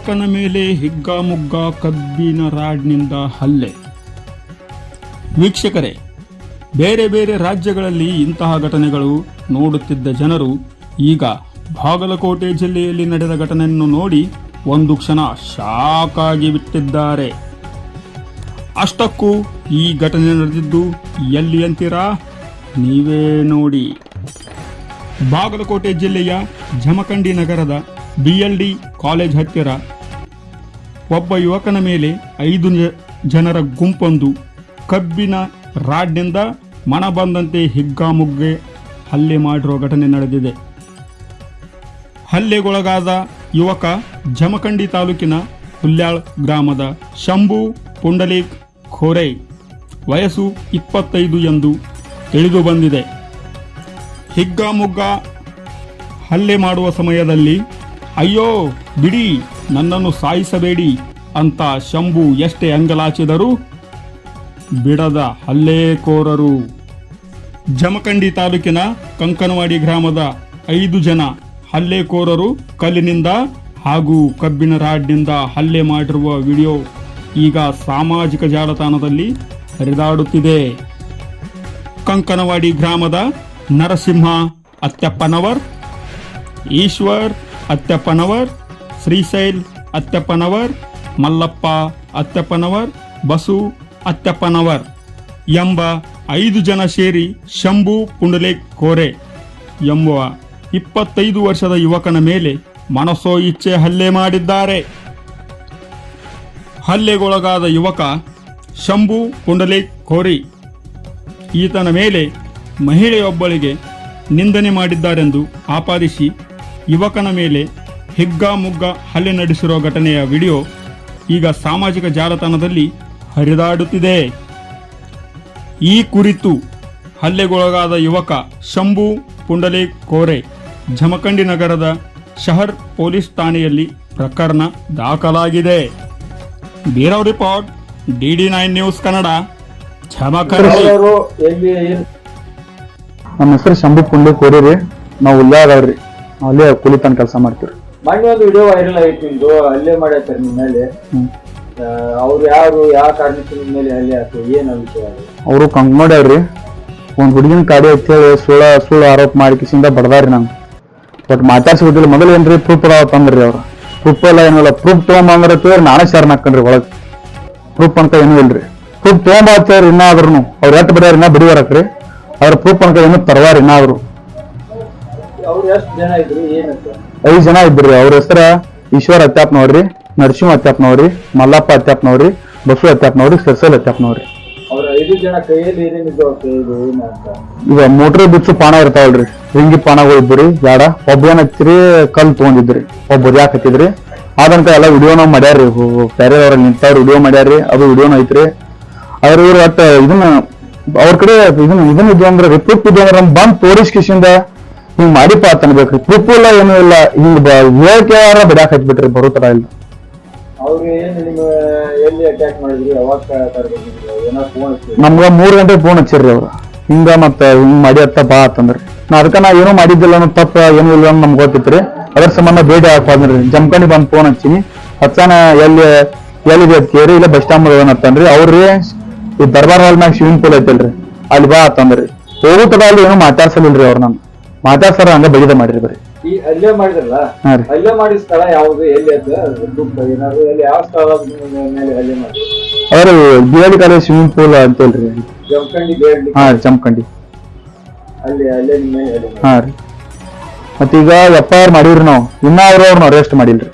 ಯುವಕನ ಮೇಲೆ ಹಿಗ್ಗಾಮುಗ್ಗ ಕಬ್ಬಿನ ರಾಡ್ನಿಂದ ಹಲ್ಲೆ. ವೀಕ್ಷಕರೇ, ಬೇರೆ ಬೇರೆ ರಾಜ್ಯಗಳಲ್ಲಿ ಇಂತಹ ಘಟನೆಗಳು ನೋಡುತ್ತಿದ್ದ ಜನರು ಈಗ ಬಾಗಲಕೋಟೆ ಜಿಲ್ಲೆಯಲ್ಲಿ ನಡೆದ ಘಟನೆಯನ್ನು ನೋಡಿ ಒಂದು ಕ್ಷಣ ಶಾಕ್ ಆಗಿ ಬಿಟ್ಟಿದ್ದಾರೆ. ಅಷ್ಟಕ್ಕೂ ಈ ಘಟನೆ ನಡೆದಿದ್ದು ಎಲ್ಲಿ ಅಂತೀರಾ? ನೀವೇ ನೋಡಿ. ಬಾಗಲಕೋಟೆ ಜಿಲ್ಲೆಯ ಜಮಖಂಡಿ ನಗರದ ಬಿಎಲ್ಡಿ ಕಾಲೇಜ್ ಹತ್ತಿರ. ಒಬ್ಬ ಯುವಕನ ಮೇಲೆ ಐದು ಜನರ ಗುಂಪೊಂದು. ಕಬ್ಬಿನ ರಾಡ್ನಿಂದ ಮನ ಬಂದಂತೆ ಹಿಗ್ಗಾಮುಗ್ಗೆ ಹಲ್ಲೆ ಮಾಡಿರುವ ಘಟನೆ ನಡೆದಿದೆ. ಹಲ್ಲೆಗೊಳಗಾದ ಯುವಕ ಜಮಖಂಡಿ ತಾಲೂಕಿನ ಹುಲ್ಯಾಳ್ ಗ್ರಾಮದ ಶಂಭು ಪುಂಡಲೀಕ್ ಖೋರೆ ವಯಸ್ಸು ಇಪ್ಪತ್ತೈದು ಎಂದು ತಿಳಿದು ಬಂದಿದೆ. ಹಿಗ್ಗಾಮುಗ್ಗ ಹಲ್ಲೆ ಮಾಡುವ ಸಮಯದಲ್ಲಿ ಅಯ್ಯೋ, ಬಿಡಿ, ನನ್ನನ್ನು ಸಾಯಿಸಬೇಡಿ ಅಂತ ಶಂಭು ಎಷ್ಟೇ ಅಂಗಲಾಚಿದರು ಬಿಡದ ಹಲ್ಲೇಕೋರರು. ಜಮಖಂಡಿ ತಾಲೂಕಿನ ಕಂಕನವಾಡಿ ಗ್ರಾಮದ ಐದು ಜನ ಹಲ್ಲೆಕೋರರು ಕಲ್ಲಿನಿಂದ ಹಾಗೂ ಕಬ್ಬಿನ ರಾಡ್ನಿಂದ ಹಲ್ಲೆ ಮಾಡಿರುವ ವಿಡಿಯೋ ಈಗ ಸಾಮಾಜಿಕ ಜಾಲತಾಣದಲ್ಲಿ ಹರಿದಾಡುತ್ತಿದೆ. ಕಂಕನವಾಡಿ ಗ್ರಾಮದ ನರಸಿಂಹ ಅತ್ತೆಪ್ಪನವರ್, ಈಶ್ವರ್ ಅತ್ಯಪ್ಪನವರ್ ಶ್ರೀಶೈಲ್ ಅತ್ತೆಪ್ಪನವರ್, ಮಲ್ಲಪ್ಪ ಅತ್ತಪ್ಪನವರ್, ಬಸು ಅತ್ತೆಪ್ಪನವರ್ ಎಂಬ ಐದು ಜನ ಸೇರಿ ಶಂಭು ಪುಂಡಲೆ ಕೋರೆ ಎಂಬುವ ಇಪ್ಪತ್ತೈದು ವರ್ಷದ ಯುವಕನ ಮೇಲೆ ಮನಸೋ ಇಚ್ಛೆ ಹಲ್ಲೆ ಮಾಡಿದ್ದಾರೆ. ಹಲ್ಲೆಗೊಳಗಾದ ಯುವಕ ಶಂಭು ಪುಂಡಲೆ ಕೋರಿ ಈತನ ಮೇಲೆ ಮಹಿಳೆಯೊಬ್ಬಳಿಗೆ ನಿಂದನೆ ಮಾಡಿದ್ದಾರೆಂದು ಆಪಾದಿಸಿ ಯುವಕನ ಮೇಲೆ ಹಿಗ್ಗಾಮುಗ್ಗ ಹಲ್ಲೆ ನಡೆಸಿರುವ ಘಟನೆಯ ವಿಡಿಯೋ ಈಗ ಸಾಮಾಜಿಕ ಜಾಲತಾಣದಲ್ಲಿ ಹರಿದಾಡುತ್ತಿದೆ. ಈ ಕುರಿತು ಹಲ್ಲೆಗೊಳಗಾದ ಯುವಕ ಶಂಭು ಪುಂಡಲೆ ಕೋರೆ ಜಮಖಂಡಿ ನಗರದ ಶಹರ್ ಪೊಲೀಸ್ ಠಾಣೆಯಲ್ಲಿ ಪ್ರಕರಣ ದಾಖಲಾಗಿದೆ. Bureau report DD nine news Kannada Jamkhandi ಅವರು ಎಲ್ಲಿ ನಮ್ಮ ಹೆಸರು ಶಂಭು ಪುಂಡಿ ಕೋರಿರಿ ನಾವು ಉಲ್ಲಾದವ್ರಿ ಅಲ್ಲೇ ಕೂಲಿತನ ಕೆಲಸ ಮಾಡ್ತೀವಿ ಮೊನ್ನೆ ಒಂದು ವಿಡಿಯೋ ವೈರಲ್ ಆಯ್ತು ನಿಮ್ದು ಅಲ್ಲೇ ಮಾಡ್ಯಾರ ನಿಮ್ಮ ಮೇಲೆ ಅವ್ರು ಯಾರು ಯಾವ ಕಾರಣಕ್ಕೆ ನಿಮ್ಮ ಮೇಲೆ ಹಲ್ಲೆ ಆಯ್ತು ಏನು ವಿಷಯ ಅವರು ಅವರು ಮಾಡ್ಯಾರ್ರಿ ಒಂದು ಹುಡುಗಿನ ಕಾಡಿ ಹಚ್ಚಿ ಸುಳ್ಳ ಸುಳ್ಳು ಆರೋಪ ಮಾಡಿಕಿಸಿಂದ ಬಡದಾರಿ ನಾನು ಬಟ್ ಮಾತಾಡ್ಸಿಬಿಟ್ಟಿಲ್ಲ ಮೊದಲು ಏನ್ರಿ ಪ್ರೂಫ್ ಅದಾವ ತಂದ್ರಿ ಅವ್ರು. ಪ್ರೂಫ್ ಎಲ್ಲ ಏನಿಲ್ಲ. ಪ್ರೂಫ್ ತೊಗೊಂಬಂದ್ರೆ ತೇವ್ರಿ ನಾನೇ ಶರಣ್ ಹಾಕೊಂಡ್ರಿ ಒಳಗೆ. ಪ್ರೂಫ್ ಅಂತ ಏನೂ ಇಲ್ರಿ. ಪ್ರೂಫ್ ತೊಗೊಂಬಾತೇವ್ರಿ ಇನ್ನಾದ್ರೂ ಅವ್ರು ಎಟ್ ಬಿಡ್ಯಾರ ಇನ್ನ ಬಿಡಿವರಕ್ರಿ ಅವ್ರ ಪ್ರೂಫ್ ಅಂತ ಏನು ತರವಾರ ಇನ್ನಾದ್ರು. ಅವ್ರು ಎಷ್ಟು ಜನ ಇದ್ರು ಏನಂತ? ಐದು ಜನ ಇದ್ರಿ ಅವ್ರ ಹೆಸರ ಈಶ್ವರ್ ಅತ್ಯಾಪ್ನವ್ರಿ ನರಸಿಂಹ ಅತ್ಯಾಪ್ನವ್ರಿ ಮಲ್ಲಪ್ಪ ಅತ್ಯಾಪ್ನವ್ರಿ ಬಸು ಅತ್ಯಾಪ್ನವ್ರಿ ಸರ್ಸಲ್ ಅತ್ಯಾಪ್ನವ್ರಿ ಅವ್ರ. ಐದು ಜನ ಕೈಯಲ್ಲಿ ಏನೇನಿದ್ದು ಅವ್ರ ಕೈಯಲ್ಲಿ ಏನಂತ? ಈಗ ಮೋಟ್ರಿ ಬಿಚ್ಚು ಪಾಣ ಇರ್ತಾವಲ್ರಿ. ರಿಂಗಿ ಪಾಣಗಳು ಇದ್ರಿ ಬ್ಯಾಡ ಒಬ್ಬ ಏನ್ ಹಚ್ಚಿರಿ ಕಲ್ ತಗೊಂಡಿದ್ರಿ ಒಬ್ಬ ಯಾಕೆ ಹತ್ತಿದ್ರಿ ಆದಂತ ಎಲ್ಲ ವಿಡಿಯೋನ ಮಾಡ್ಯಾರಿ ಬೇರೆ ಅವ್ರ ನಿಂತಾರ ವಿಡಿಯೋ ಮಾಡ್ಯಾರಿ ಅದು ವಿಡಿಯೋನ ಐತ್ರಿ. ಅವ್ರ ಇವ್ರು ಒಟ್ಟ ಇದನ್ನ ಅವ್ರ ಕಡೆ ಇದನ್ನ ಇದನ್ನ ಇದ್ವು ಅಂದ್ರೆ ರಿಪೋರ್ಟ್ ಇದ್ವು ಅಂದ್ರೆ ಬಂದ್ ಪೊಲೀಸ್ ಕಿಸಿಂದ ಹಿಂಗ್ ಮಾಡಿ ಅಂತ ಅನ್ಬೇಕ್ರಿ ಇಲ್ಲ ಏನೂ ಇಲ್ಲ. ಹಿಂಗ್ ಹೇಳಿಕೆ ಬಿಡಾಕ್ ಹಚ್ಬಿಟ್ರಿ ಬರೋ ತರ ಇಲ್ಲ. ಅವ್ರು ಏನು ನಿಮ್ಮ ಎಲ್ಲಿ ಅಟ್ಯಾಕ್ ಮಾಡಿದ್ರು? ಯಾವಾಗ ಏನೋ ಫೋನ್ ನಮ್ಗ ಮೂರ್ ಗಂಟೆ ಫೋನ್ ಹಚ್ಚಿರ್ರಿ ಅವ್ರು. ಹಿಂಗ ಮತ್ತ ಹಿಂಗ್ ಮಾಡಿ ಅತ್ತ ಬಾ ಅಂತಂದ್ರಿ. ನಾ ಅದಕ್ಕ ನಾ ಏನೋ ಮಾಡಿದ್ದಿಲ್ಲ ಅನ್ನೋ ತಪ್ಪ ಏನೂ ಇಲ್ಲ ಅಂತ ನಮ್ಗೆ ಗೊತ್ತಿತ್ರಿ ಅದ್ರ ಸಂಬಂಧ ಭೇಟಿ ಹಾಕ್ಬಾರ್ದ್ರಿ ಜಮ್ಕಂಡಿ ಬಂದ್ ಫೋನ್ ಹಚ್ಚಿನಿ. ಹಚ್ಚಾನ ಎಲ್ಲಿ ಎಲ್ಲಿ ಬೇಕೇರಿ ಕೇರಿ ಇಲ್ಲ ಬಸ್ ಸ್ಟಾಂಡ್ ಅಂತಂದ್ರಿ ಅವ್ರಿ ಈ ದರ್ಬಾರ್ ಹಾಲ್ ಮ್ಯಾಗ ಸ್ವಿಮ್ಮಿಂಗ್ ಪೂಲ್ ಐತಲ್ರಿ. ಅಲ್ಲಿ ಬಾ ಅಂತಂದ್ರಿ ಹೋಗುತ್ತದ ಅಲ್ಲಿ ಏನೋ ಮಾತಾಡ್ಸಲಿಲ್ರಿ ಅವ್ರ ನಾನು ಮಾತಾಡ್ಸಾರ ಹಂಗ ಬಗೆದ ಮಾಡಿರಿ ಬರ್ರಿ ಈ ಅಲ್ಲೇ ಮಾಡಿದ್ರಲ್ಲ ಹಾ ರೀ. ಅಲ್ಲೇ ಮಾಡಿದ ಸ್ಥಳ ಯಾವುದು ಎಲ್ಲಿ ಅದ ದುಡ್ಡು ಏನಾದ್ರು ಎಲ್ಲಿ ಯಾವ ಸ್ಥಳ ಮೇಲೆ ಅಲ್ಲೇ ಮಾಡಿ ಅವ್ರು B L college swimming pool ಹೇಳ್ರಿ ಜಮಖಂಡಿ ಬೇಡ್ಲಿ ಹಾ ರೀ ಜಮ್ಕಂಡಿ ಅಲ್ಲಿ ಅಲ್ಲೇ ನಿಮ್ಮ ಮೇಲೆ ಹಾ ರೀ. ಮತ್ತೀಗ ಎಫ್ ಐ ಆರ್ ಮಾಡಿವ್ರಿ ನಾವು. ಇನ್ನ ಅವ್ರ ಅವ್ರನ್ನ ಅರೆಸ್ಟ್ ಮಾಡಿಲ್ರಿ.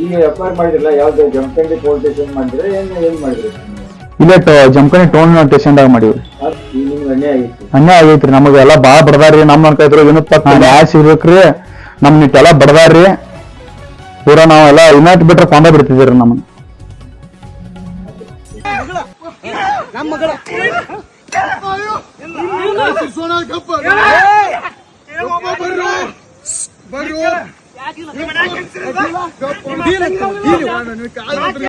ಈಗ ಎಫ್ ಐ ಮಾಡಿದ್ರಲ್ಲ ಯಾವ್ದು ಜಮಖಂಡಿ ಪೊಲೀಸ್ ಸ್ಟೇಷನ್ ಮಾಡಿದ್ರೆ ಏನ್ ಏನ್ ಮಾಡಿದ್ರಿ? ಇಲ್ಲೇ ಟ- ಜಮಖಂಡಿ ಟೋನ್ ಸ್ಟೇಷನ್ದಾಗ ಮಾಡಿವ್ರಿ. ಅದ್ ಅನ್ಯಾಯ ಆಗಿತ್ತು ಅನ್ಯಾಯ ಆಗೈತ್ರಿ ನಮಗೆ ಎಲ್ಲ ಬಾಳ ಬಡದಾರಿ ನಮ್ ಅನ್ಕೈತ್ರಿ ಏನು ತಪ್ಪ ನ್ಯಾಯ ಸಿಗ್ಬೇಕ್ರಿ ನಮ್ ನಿಟ್ಟೆಲ್ಲ ಬಡದಾರಿ ಪೂರ ನಾವೆಲ್ಲ ಇನ್ನಾಟ್ ಬಿಟ್ರೆ ಕೊಂಡ ಬಿಡ್ತಿದ್ರಿ ನಮ್ಮನ್ನ ಬರ್ರು